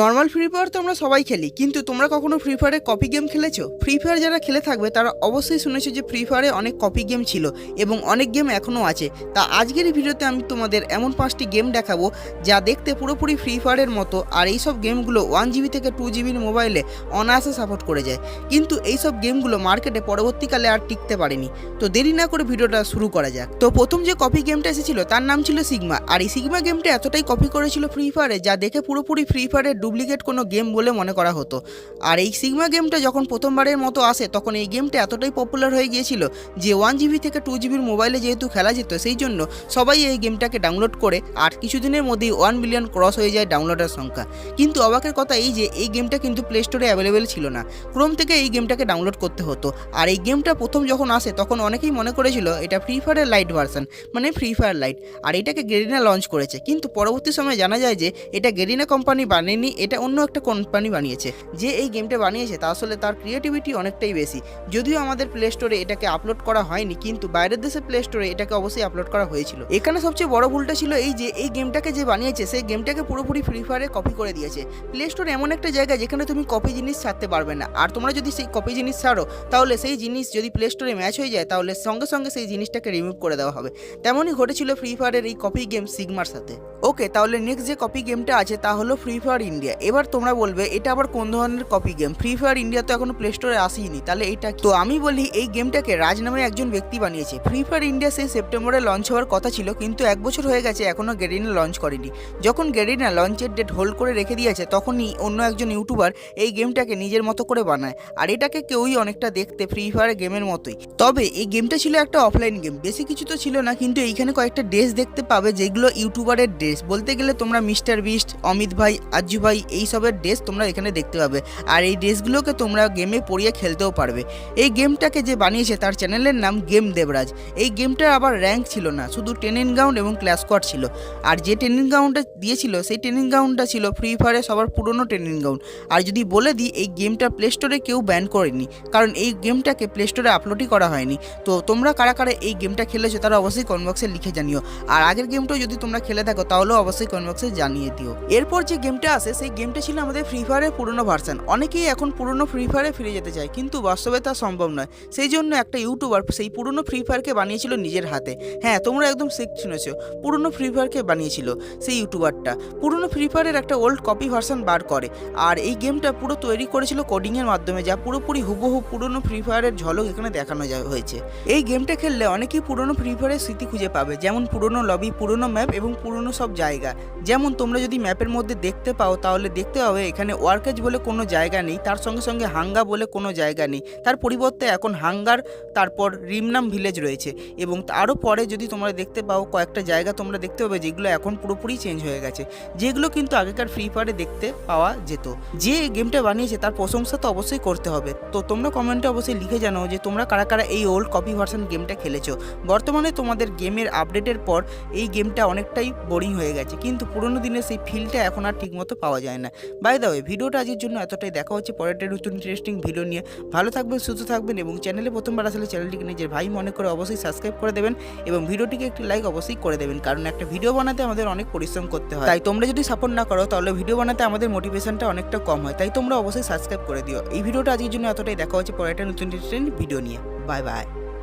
Normal free fire তো আমরা সবাই খেলি, কিন্তু তোমরা কখনো ফ্রি ফায়ারে কপি গেম খেলেছো? ফ্রি ফায়ার যারা খেলে থাকবে, তারা অবশ্যই শুনেছো যে ফ্রি ফায়ারে অনেক কপি গেম ছিল এবং অনেক গেম এখনও আছে। তা আজকের এই ভিডিওতে আমি তোমাদের এমন পাঁচটি গেম দেখাবো, যা দেখতে পুরোপুরি ফ্রি ফায়ারের মতো, আর এই সব গেমগুলো ওয়ান জিবি থেকে টু জিবির মোবাইলে অনায়াসে সাপোর্ট করে যায়। কিন্তু এই সব গেমগুলো মার্কেটে পরবর্তীকালে আর টিকতে পারেনি। তো দেরি না করে ভিডিওটা শুরু করা যাক। তো প্রথম যে কপি গেমটা এসেছিল, তার নাম ছিল সিগমা আর এই সিগমা গেমটা এতটাই কপি করেছিল ফ্রি ফায়ারে যা দেখে পুরোপুরি ফ্রি ফায়ারের ডুপ্লিকেট কোনো গেম বলে মনে করা হতো। আর এই সিগমা গেমটা যখন প্রথমবারের মতো আসে, তখন এই গেমটা এতটাই পপুলার হয়ে গিয়েছিল যে ওয়ান জিবি থেকে টু জিবির মোবাইলে যেহেতু খেলা যেত, সেই জন্য সবাই এই গেমটাকে ডাউনলোড করে আর কিছুদিনের মধ্যেই ওয়ান মিলিয়ন ক্রস হয়ে যায় ডাউনলোডের সংখ্যা। কিন্তু অবাকের কথা এই যে, এই গেমটা কিন্তু প্লে স্টোরে অ্যাভেলেবেল ছিল না। ক্রোম থেকে এই গেমটাকে ডাউনলোড করতে হতো। আর এই গেমটা প্রথম যখন আসে, তখন অনেকেই মনে করেছিল এটা ফ্রি ফায়ারের লাইট ভার্সন মানে ফ্রি ফায়ার লাইট আর এটাকে গেরিনা লঞ্চ করেছে। কিন্তু পরবর্তী সময়ে জানা যায় যে, এটা গেরিনা কোম্পানি বানিয়েনি এটা অন্য একটা কোম্পানি বানিয়েছে। যে এই গেমটা বানিয়েছে, তা আসলে তার ক্রিয়েটিভিটি অনেকটাই বেশি। যদিও আমাদের প্লে স্টোরে এটাকে আপলোড করা হয়নি, কিন্তু বাইরের দেশের প্লে স্টোরে এটাকে অবশ্যই আপলোড করা হয়েছিল। এখানে সবচেয়ে বড় ভুলটা ছিল এই যে, এই গেমটাকে যে বানিয়েছে, সেই গেমটাকে পুরোপুরি ফ্রি ফায়ারে কপি করে দিয়েছে। প্লে স্টোর এমন একটা জায়গা যেখানে তুমি কপি জিনিস ছাড়তে পারবে না। আর তোমরা যদি সেই কপি জিনিস ছাড়ো, তাহলে সেই জিনিস যদি প্লে স্টোরে ম্যাচ হয়ে যায়, তাহলে সঙ্গে সঙ্গে সেই জিনিসটাকে রিমুভ করে দেওয়া হবে। তেমনই ঘটেছিল ফ্রি ফায়ারের এই কপি গেম সিগমার সাথে। ওকে তাহলে নেক্সট যে কপি গেমটা আছে, তা হলো ফ্রি ফায়ার ইন্ডিয়া এবার তোমরা বলবে, এটা আবার কোন ধরনের copy game Free Fire India তো এখনও প্লে স্টোরে আসেনি তাহলে এটা তো আমি বলি, এই গেমটাকে রাজ নামে একজন ব্যক্তি বানিয়েছে। ফ্রি ফায়ার ইন্ডিয়া সেই সেপ্টেম্বরে লঞ্চ হওয়ার কথা ছিল, কিন্তু এক বছর হয়ে গেছে, এখনও গেরিনা লঞ্চ করেনি। যখন গেরিনা লঞ্চের ডেট হোল্ড করে রেখে দিয়েছে, তখনই অন্য একজন ইউটিউবার এই গেমটাকে নিজের মতো করে বানায়। আর এটাকে কেউই অনেকটা দেখতে ফ্রি ফায়ার গেমের মতোই। তবে এই গেমটা ছিল একটা অফলাইন গেম বেশি কিছু তো ছিল না, কিন্তু এইখানে কয়েকটা ড্রেস দেখতে পাবে, যেগুলো ইউটিউবারের ড্রেস বলতে গেলে তোমরা মিস্টার বিস্ট অমিত ভাই আজ্জু ভাই এই সবের ড্রেস তোমরা এখানে দেখতে পাবে। আর এই ড্রেসগুলোকে তোমরা গেমে পরিয়ে খেলতেও পারবে। এই গেমটাকে যে বানিয়েছে তার চ্যানেলের নাম গেম দেবরাজ এই গেমটার আবার র্যাঙ্ক ছিল না, শুধু ট্রেনিং গ্রাউন্ড এবং ক্লাস স্কোয়াড ছিল। আর যে ট্রেনিং গ্রাউন্ডটা দিয়েছিল, সেই ট্রেনিং গ্রাউন্ডটা ছিল ফ্রি ফায়ারে সবার পুরনো ট্রেনিং গ্রাউন্ড আর যদি বলে দিই, এই গেমটা প্লে স্টোরে কেউ ব্যান করেনি, কারণ এই গেমটাকে প্লে স্টোরে আপলোডই করা হয়নি। তো তোমরা কারা কারা এই গেমটা খেলেছো তারা অবশ্যই কমেন্ট বক্সে লিখে জানিও। আর আগের গেমটাও যদি তোমরা খেলে থাকো, তাহলেও অবশ্যই কমেন্ট বক্সে জানিয়ে দিও। এরপর যে গেমটা আসে সেই গেমটা ছিল আমাদের ফ্রি ফায়ারের পুরনো ভার্সন অনেকেই এখন পুরনো ফ্রি ফায়ারে ফিরে যেতে চায়, কিন্তু বাস্তবে তা সম্ভব নয়। সেই জন্য একটা ইউটিউবার সেই পুরনো ফ্রি ফায়ারকে বানিয়েছিল নিজের হাতে। হ্যাঁ তোমরা একদম ঠিক শুনেছো, পুরনো ফ্রি ফায়ারকে বানিয়েছিল সেই ইউটিউবারটা পুরনো ফ্রি ফায়ারের একটা ওল্ড কপি ভার্সন বার করে। আর এই গেমটা পুরো তৈরি করেছিল কোডিংয়ের মাধ্যমে, যা পুরোপুরি হুবহু পুরনো ফ্রি ফায়ারের ঝলক এখানে দেখানো হয়েছে। এই গেমটা খেললে অনেকেই পুরনো ফ্রি ফায়ারের স্মৃতি খুঁজে পাবে, যেমন পুরনো লবি পুরনো ম্যাপ এবং পুরনো সব জায়গা। যেমন তোমরা যদি ম্যাপের মধ্যে দেখতে পাও তাহলে দেখতে হবে, এখানে ওয়ার্কেজ বলে কোনো জায়গা নেই, তার সঙ্গে সঙ্গে হাঙ্গা বলে কোনো জায়গা নেই। তার পরিবর্তে এখন হাঙ্গার, তারপর রিমনাম ভিলেজ রয়েছে এবং তারও পরে যদি তোমরা দেখতে পাও, কয়েকটা জায়গা তোমরা দেখতে পাবে যেগুলো এখন পুরোপুরি চেঞ্জ হয়ে গেছে। যেগুলো কিন্তু আগেকার ফ্রি ফায়ারে দেখতে পাওয়া যেত। যে গেমটা বানিয়েছে তার প্রশংসা তো অবশ্যই করতে হবে। তো তোমরা কমেন্টে অবশ্যই লিখে জানাও যে তোমরা কারা কারা এই ওল্ড কপি ভার্সন গেমটা খেলেছো। বর্তমানে তোমাদের গেমের আপডেটের পর এই গেমটা অনেকটাই বোরিং হয়ে গেছে, কিন্তু পুরোনো দিনের সেই ফিলটা এখন আর ঠিকমতো পাওয়া যায় না। বাই দা ওয়ে ভিডিওটা আজকের জন্য এতটাই। দেখা হচ্ছে পরের একটা নতুন ইন্টারেস্টিং ভিডিও নিয়ে। ভালো থাকবেন, সুস্থ থাকবেন এবং চ্যানেলে প্রথমবার আসলে চ্যানেলটিকে নিজের ভাই মনে করে অবশ্যই সাবস্ক্রাইব করে দেবেন এবং ভিডিওটিকে একটি লাইক অবশ্যই করে দেবেন, কারণ একটা ভিডিও বানাতে আমাদের অনেক পরিশ্রম করতে হয়। তাই তোমরা যদি সাপোর্ট না করো, তাহলে ভিডিও বানাতে আমাদের মোটিভেশনটা অনেকটা কম হয়। তাই তোমরা অবশ্যই সাবস্ক্রাইব করে দিও। এই ভিডিওটা আজকের জন্য এতটাই। দেখা হচ্ছে পরের একটা নতুন ইন্টারেস্টিং ভিডিও নিয়ে। Bye bye